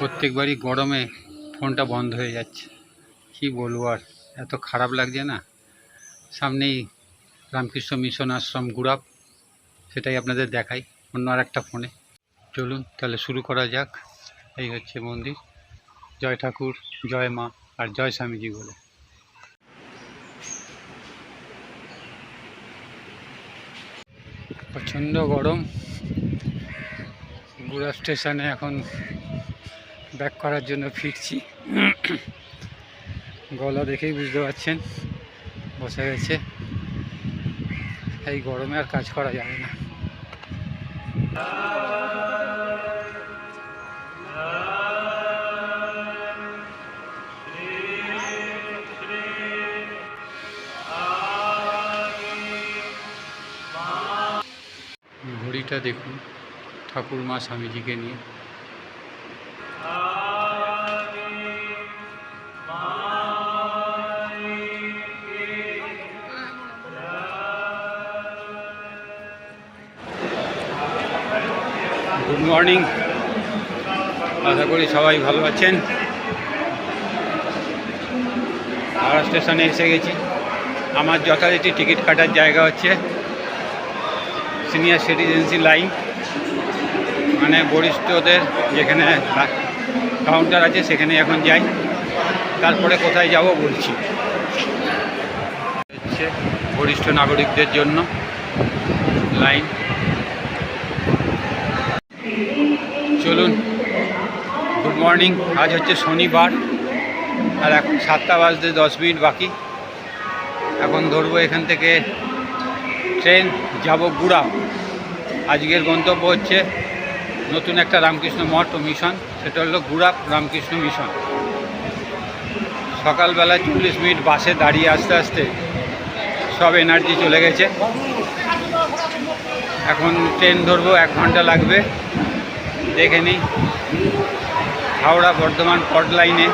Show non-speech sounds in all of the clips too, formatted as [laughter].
প্রত্যেকবারই গরমে ফোনটা বন্ধ হয়ে যাচ্ছে। কি বলব আর, এত খারাপ লাগছে না? সামনেই রামকৃষ্ণ মিশন আশ্রম গুড়াপ, সেটাই আপনাদের দেখাই, অন্য আর একটা ফোনে। চলুন, তাহলে শুরু করা যাক। এই হচ্ছে মন্দির। জয় ঠাকুর, জয় মা, আর জয় স্বামীজি বলে। প্রচণ্ড গরম। গুড়া স্টেশনে এখন ব্যাক করার জন্য ফিরছি। গলা দেখেই বুঝতে পারছেন, বসে গেছে এই গরমে আর কাজ করা যাবে না। ঘড়িটা দেখুন ঠাকুর মা স্বামীজিকে নিয়ে। মর্নিং। আশা করি সবাই ভালো আছেন। হাওড়া স্টেশনে এসে গেছি। আমার যথারীতি টিকিট কাটার জায়গা হচ্ছে সিনিয়র সিটিজেন্সি লাইন। মানে বরিষ্ঠদের যেখানে কাউন্টার আছে সেখানে এখন যাই। তারপরে কোথায় যাব বলছি। বরিষ্ঠ নাগরিকদের জন্য লাইন চলুন গুড মর্নিং, আজ হচ্ছে শনিবার, আর এখন সাতটা বাজতে দশ মিনিট বাকি। এখন ধরবো এখান থেকে ট্রেন, যাব গুড়া। আজকের গন্তব্য হচ্ছে নতুন একটা রামকৃষ্ণ মঠ ও মিশন, সেটা হলো গুড়াপ রামকৃষ্ণ মিশন। সকালবেলা চল্লিশ মিনিট বাসে দাঁড়িয়ে আস্তে আস্তে সব এনার্জি চলে গেছে। এখন ট্রেন ধরবো, এক ঘণ্টা লাগবে। দেখে নিই। হাওড়া বর্ধমান পট লাইনে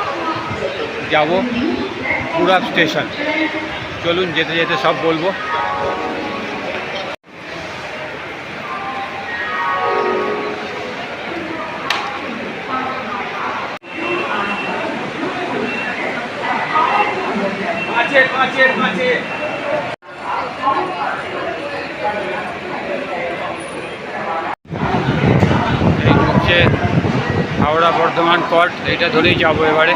যাব গুড়াপ স্টেশন। চলুন যেতে যেতে সব বলব। এই হচ্ছে হাওড়া বর্ধমান এটা ধরেই যাব এবারে।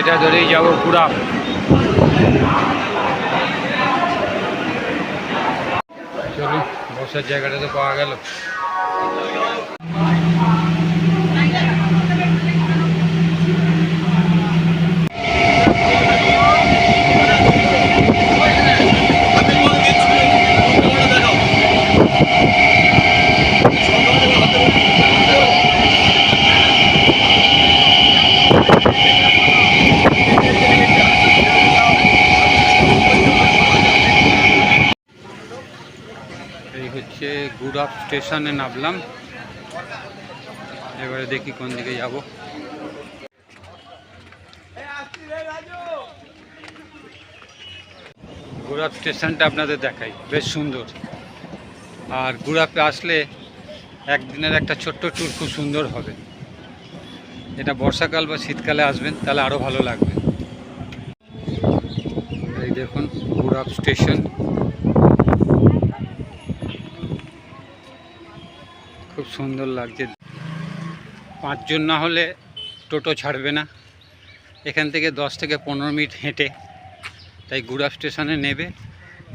এটা ধরেই যাব পুরা। চলুন, বসার জায়গাটা তো পাওয়া গেল এই হচ্ছে গুড়াপ স্টেশনে নামলাম। এবারে দেখি কোন দিকে যাব। গুড়াপ স্টেশনটা আপনাদের দেখাই, বেশ সুন্দর। আর গুড়াপে আসলে একদিনের একটা ছোট্ট ট্যুর খুব সুন্দর হবে। এটা বর্ষাকাল বা শীতকালে আসবেন, তাহলে আরও ভালো লাগবে। এই দেখুন, গুড়াপ স্টেশন। খুব সুন্দর লাগছে। পাঁচজন না হলে টোটো ছাড়বে না। এখান থেকে দশ থেকে পনেরো মিনিট হেঁটে, তাই গুড়া স্টেশনে নেবে।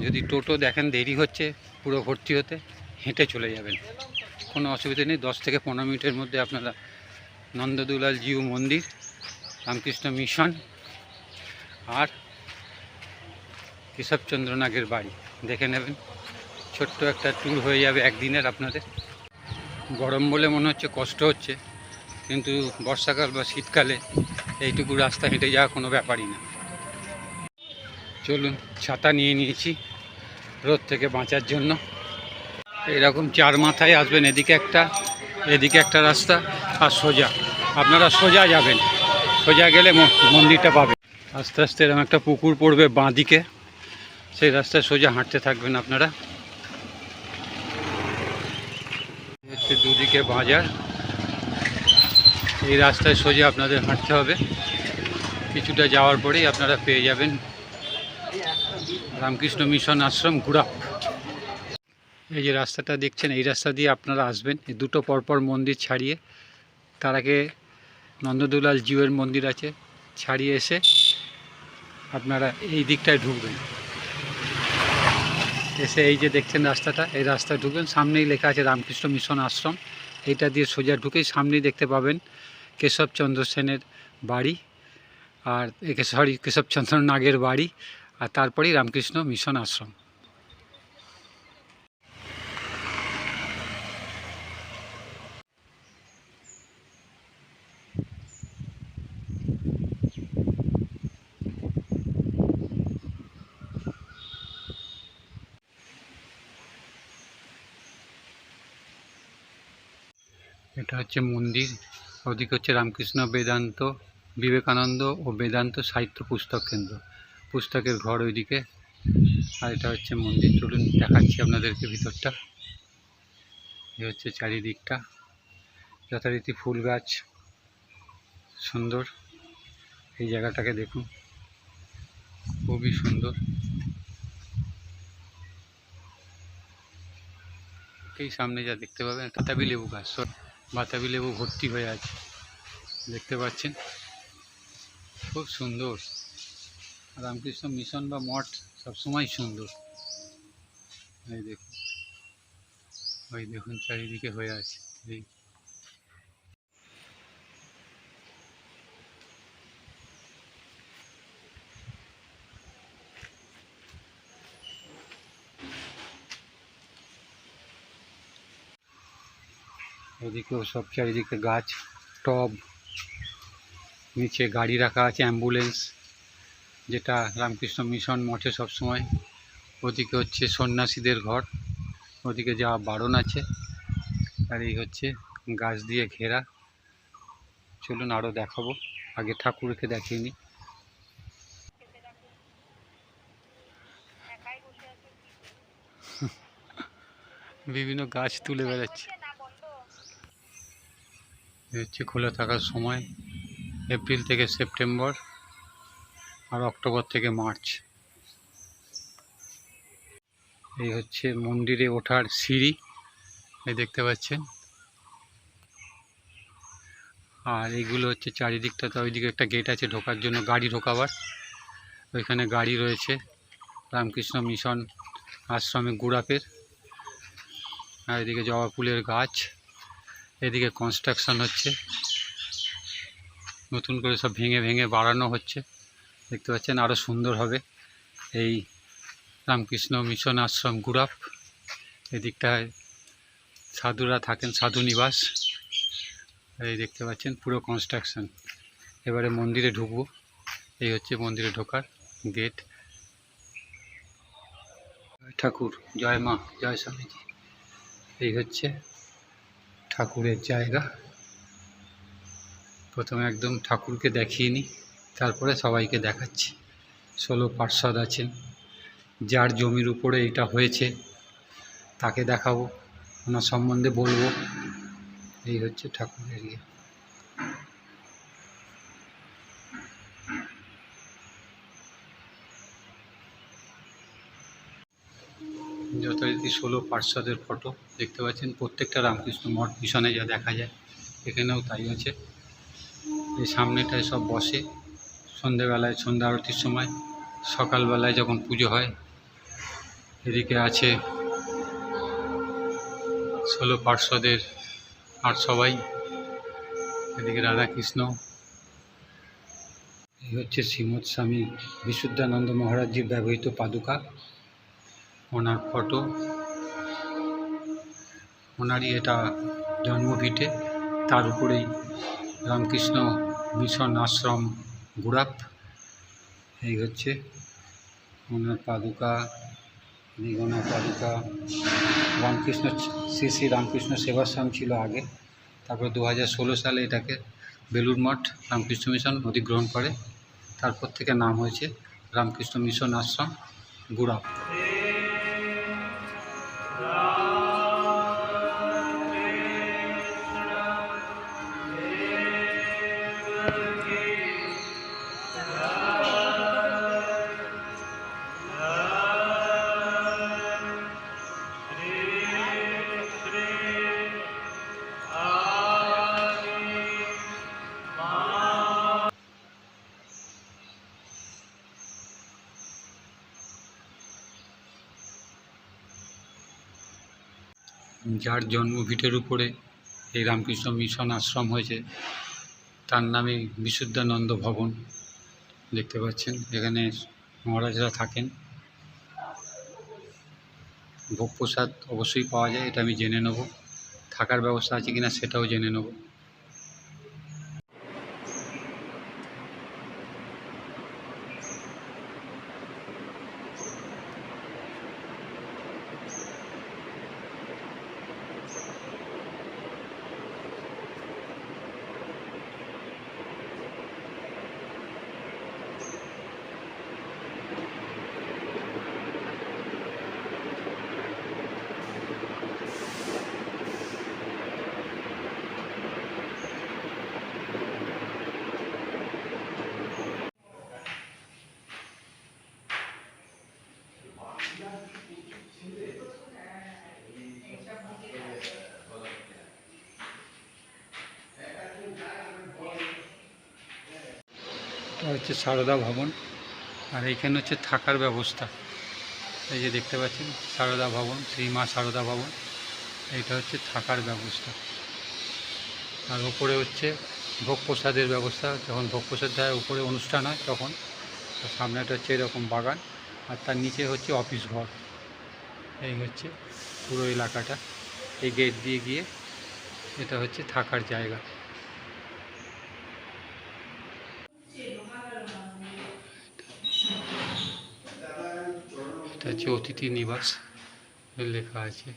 যদি টোটো দেখেন দেরি হচ্ছে, পুরো ভর্তি হতে, হেঁটে চলে যাবেন। কোনো অসুবিধা নেই, দশ থেকে পনেরো মিনিটের মধ্যে আপনারা নন্দদুলাল জিউ মন্দির, রামকৃষ্ণ মিশন আর কেশবচন্দ্র নাগের বাড়ি দেখে নেবেন। ছোট্ট একটা ট্যুর হয়ে যাবে একদিনের আপনাদের। গরম বলে মনে হচ্ছে, কষ্ট হচ্ছে। কিন্তু বর্ষাকাল বা শীতকালে এইটুকু রাস্তা হেঁটে যাওয়া কোনো ব্যাপারই না। চলুন, ছাতা নিয়ে নিয়েছি রোদ থেকে বাঁচার জন্য। এরকম চার মাথায় আসবেন এদিকে একটা এদিকে একটা রাস্তা আর সোজা। আপনারা সোজা যাবেন। সোজা গেলে মন্দিরটা পাবেন। আস্তে আস্তে এরকম একটা পুকুর পড়বে বাঁ দিকে সেই রাস্তায় সোজা হাঁটতে থাকবেন আপনারা। হচ্ছে দুদিকে বাজার। এই রাস্তায় সোজা আপনাদের হাঁটতে হবে। কিছুটা যাওয়ার পরেই আপনারা পেয়ে যাবেন রামকৃষ্ণ মিশন আশ্রম গুড়াপ এই যে রাস্তাটা দেখছেন, এই রাস্তা দিয়ে আপনারা আসবেন। এই দুটো পরপর মন্দির ছাড়িয়ে তার আগে নন্দদুলাল জীবের মন্দির আছে। ছাড়িয়ে এসে আপনারা এই দিকটায় ঢুকবেন। এসে এই যে দেখছেন রাস্তাটা, এই রাস্তা ঢুকবেন। সামনেই লেখা আছে রামকৃষ্ণ মিশন আশ্রম। এইটা দিয়ে সোজা ঢুকেই সামনেই দেখতে পাবেন কেশবচন্দ্র সেনের বাড়ি আর সরি কেশবচন্দ্র নাগের বাড়ি আর তারপরেই রামকৃষ্ণ মিশন আশ্রম। এটা হচ্ছে মন্দির, ওদিকে হচ্ছে রামকৃষ্ণ বেদান্ত, বিবেকানন্দ ও বেদান্ত সাহিত্য পুস্তক কেন্দ্র। পুস্তকের ঘর ওইদিকে। আর এটা হচ্ছে মন্দির। চলুন দেখাচ্ছি আপনাদেরকে ভিতরটা। এ হচ্ছে চারিদিকটা। যথারীতি ফুল গাছ, সুন্দর। এই জায়গাটাকে দেখুন। খুবই সুন্দর। এই সামনে যা দেখতে পাবেন বাতাবি লেবু গাছ। বাতাবি লেবু ভর্তি হয়ে আছে। দেখতে পাচ্ছেন? খুব সুন্দর। রামকৃষ্ণ মিশন বা মঠ সবসময় সুন্দর। এই দেখুন। ওই দেখুন, চারিদিকে হয়ে আছে। এই ওদিকেও সব চারিদিকে গাছ টব নিচে গাড়ি রাখা আছে অ্যাম্বুলেন্স যেটা রামকৃষ্ণ মিশন মঠে সবসময় ওদিকে হচ্ছে সন্ন্যাসীদের ঘর ওদিকে যাওয়া বারণ আছে আর এই হচ্ছে গাছ দিয়ে ঘেরা। চলুন আরও দেখাবো আগে ঠাকুরকে দেখিয়ে নিই। [laughs] বিভিন্ন গাছ তুলে বেড়াচ্ছে। হচ্ছে খোলা থাকার সময়, এপ্রিল থেকে সেপ্টেম্বর আর অক্টোবর থেকে মার্চ। এই হচ্ছে মন্দিরে ওঠার সিঁড়ি, এই দেখতে পাচ্ছেন। আর এইগুলো হচ্ছে চারিদিকটাতে ওইদিকে একটা গেট আছে ঢোকার জন্য, গাড়ি ঢোকাবার। ওইখানে গাড়ি রয়েছে, রামকৃষ্ণ মিশন আশ্রমে গুড়াপের। আর এদিকে জবা ফুলের গাছ। এদিকে কনস্ট্রাকশন হচ্ছে। নতুন করে সব ভেঙে ভেঙে বাড়ানো হচ্ছে। দেখতে পাচ্ছেন আরও সুন্দর হবে। এই রামকৃষ্ণ মিশন আশ্রম গুড়াপ। এদিকটায় সাধুরা থাকেন, সাধু নিবাস। এই দেখতে পাচ্ছেন পুরো কনস্ট্রাকশন এবারে মন্দিরে ঢুকবো। এই হচ্ছে মন্দিরে ঢোকার গেট ঠাকুর, জয় মা, জয় স্বামীজি। এই হচ্ছে ঠাকুরের জায়গা। প্রথমে একদম ঠাকুরকে দেখিয়ে নিই, তারপরে সবাইকে দেখাচ্ছি। ষোলো পার্ষদ আছেন, যার জমির উপরে এটা হয়েছে, তাকে দেখাবো, ওনার সম্বন্ধে বলব। এই হচ্ছে ঠাকুরের ইয়ে। যথারীতি ষোলো পার্ষদের ফটো দেখতে পাচ্ছেন। প্রত্যেকটা রামকৃষ্ণ মঠ মিশনে যা দেখা যায়, এখানেও তাই আছে। এই সামনেটায় সব বসে, সন্ধেবেলায়, সন্ধ্যা আরতির সময়, সকালবেলায় যখন পুজো হয়, এদিকে আছে ষোলো পার্শ্বদের আর সবাই, এদিকে রাধাকৃষ্ণ, এই হচ্ছে শ্রীমৎ স্বামী বিশুদ্ধানন্দ মহারাজজির ব্যবহৃত পাদুকা। ওনার ফটো ওনারই এটা জন্মভিটে। তার উপরেই রামকৃষ্ণ মিশন আশ্রম গুড়াপ এই হচ্ছে ওনার পাদুকা ওনার পাদুকা। রামকৃষ্ণ, শ্রী শ্রী রামকৃষ্ণ সেবাশ্রম ছিল আগে। তারপর দু হাজার ষোলো সালে এটাকে বেলুর মঠ, রামকৃষ্ণ মিশন অধিগ্রহণ করে। তারপর থেকে নাম হয়েছে রামকৃষ্ণ মিশন আশ্রম গুড়াপ যার জন্মভিটের উপরে এই রামকৃষ্ণ মিশন আশ্রম হয়েছে, তার নামে বিশুদ্ধানন্দ ভবন দেখতে পাচ্ছেন। এখানে মহারাজরা থাকেন। ভোগ প্রসাদ অবশ্যই পাওয়া যায়, এটা আমি জেনে নেব। থাকার ব্যবস্থা আছে কিনা সেটাও জেনে নেব। এটা হচ্ছে সারদা ভবন, আর এইখানে হচ্ছে থাকার ব্যবস্থা। এই যে দেখতে পাচ্ছেন, সারদা ভবন, শ্রী মা সারদা ভবন এইটা হচ্ছে থাকার ব্যবস্থা। আর ওপরে হচ্ছে ভোগ প্রসাদের ব্যবস্থা, যখন ভোগ প্রসাদ দেয় উপরে অনুষ্ঠান হয় তখন সামনেটা হচ্ছে এরকম বাগান, আর তার নিচে হচ্ছে অফিস ঘর। এই হচ্ছে পুরো এলাকাটা। এই গেট দিয়ে গিয়ে এটা হচ্ছে থাকার জায়গা। এটা হচ্ছে অতিথি নিবাস লেখা আছে।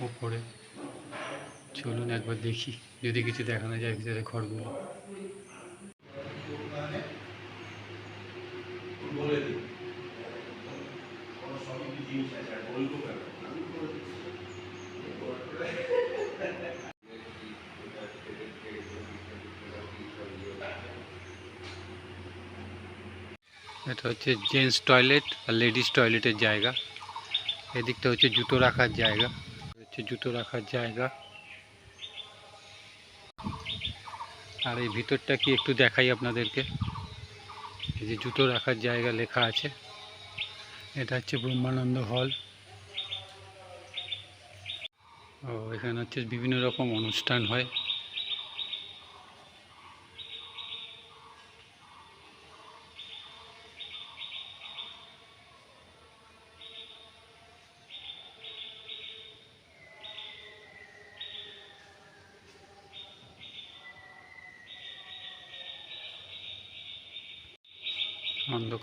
ওপরে চলুন একবার দেখি। যদি কিছু দেখানো যায় ভিতরে ঘরগুলো। এটা হচ্ছে জেন্টস টয়লেট আর লেডিস টয়লেটের জায়গা। এদিকটা হচ্ছে জুতো রাখার জায়গা। হচ্ছে জুতো রাখার জায়গা। আর এই ভিতরটা কি একটু দেখাই আপনাদেরকে? এই যে জুতো রাখার জায়গা লেখা আছে। এটা হচ্ছে ব্রহ্মানন্দ হল। ও, এখানে হচ্ছে বিভিন্ন রকম অনুষ্ঠান হয়।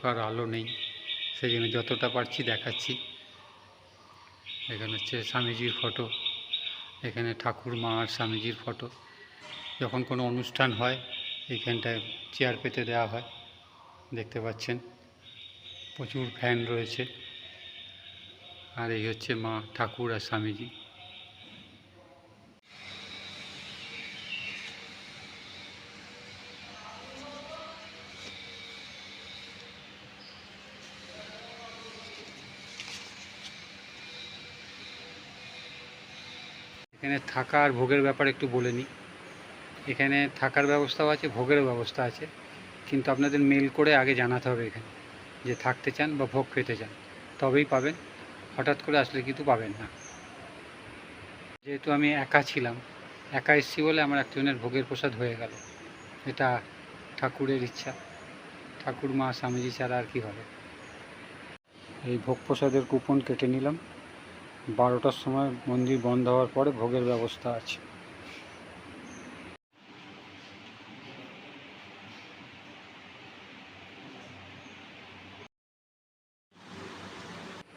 অন্ধকার আলো নেই, সেই জন্য যতটা পারছি দেখাচ্ছি। এখানে হচ্ছে স্বামীজির ফটো, এখানে ঠাকুর মা আর স্বামীজির ফটো। যখন কোনো অনুষ্ঠান হয় এইখানটায় চেয়ার পেতে দেওয়া হয়, দেখতে পাচ্ছেন, প্রচুর ফ্যান রয়েছে। আর এই হচ্ছে মা, ঠাকুর আর স্বামীজি। এখানে থাকা আর ভোগের ব্যাপারে একটু বলে নিই। এখানে থাকার ব্যবস্থাও আছে, ভোগেরও ব্যবস্থা আছে। কিন্তু আপনাদের মেল করে আগে জানাতে হবে এখানে যে থাকতে চান বা ভোগ খেতে চান। তবেই পাবেন। হঠাৎ করে আসলে কিন্তু পাবেন না। যেহেতু আমি একা ছিলাম, একা এসেছি বলে আমার একজনের ভোগের প্রসাদ হয়ে গেল। এটা ঠাকুরের ইচ্ছা। ঠাকুর মা স্বামীজি ছাড়া আর কি হবে? এই ভোগ প্রসাদের কুপন কেটে নিলাম। বারোটার সময় মন্দির বন্ধ হওয়ার পরে ভোগের ব্যবস্থা আছে।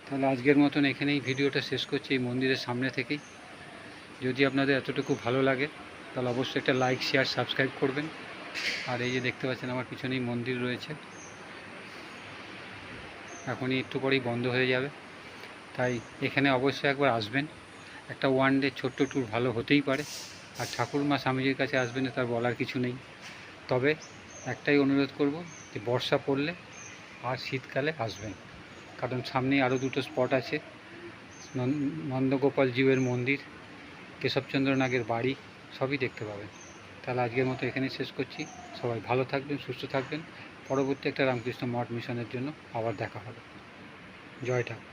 তাহলে আজকের মতন এখানেই ভিডিওটা শেষ করছি এই মন্দিরের সামনে থেকেই। যদি আপনাদের এতটুকু ভালো লাগে, তাহলে অবশ্যই একটা লাইক শেয়ার সাবস্ক্রাইব করবেন। আর এই যে দেখতে পাচ্ছেন, আমার পিছনেই মন্দির রয়েছে। এখনই একটু পরেই বন্ধ হয়ে যাবে। তাই এখানে অবশ্যই একবার আসবেন। একটা ওয়ান ডে ছোট্ট ট্যুর ভালো হতেই পারে। আর ঠাকুরমা স্বামীজির কাছে আসবেন তার বলার কিছু নেই। তবে একটাই অনুরোধ করব যে বর্ষা পড়লে আর শীতকালে আসবেন। কারণ সামনেই আরও দুটো স্পট আছে। নন- নন্দগোপাল জীবের মন্দির কেশবচন্দ্র নাগের বাড়ি, সবই দেখতে পাবেন। তাহলে আজকের মতো এখানেই শেষ করছি। সবাই ভালো থাকবেন, সুস্থ থাকবেন। পরবর্তী একটা রামকৃষ্ণ মঠ মিশনের জন্য আবার দেখা হবে। জয় ঠাকুর।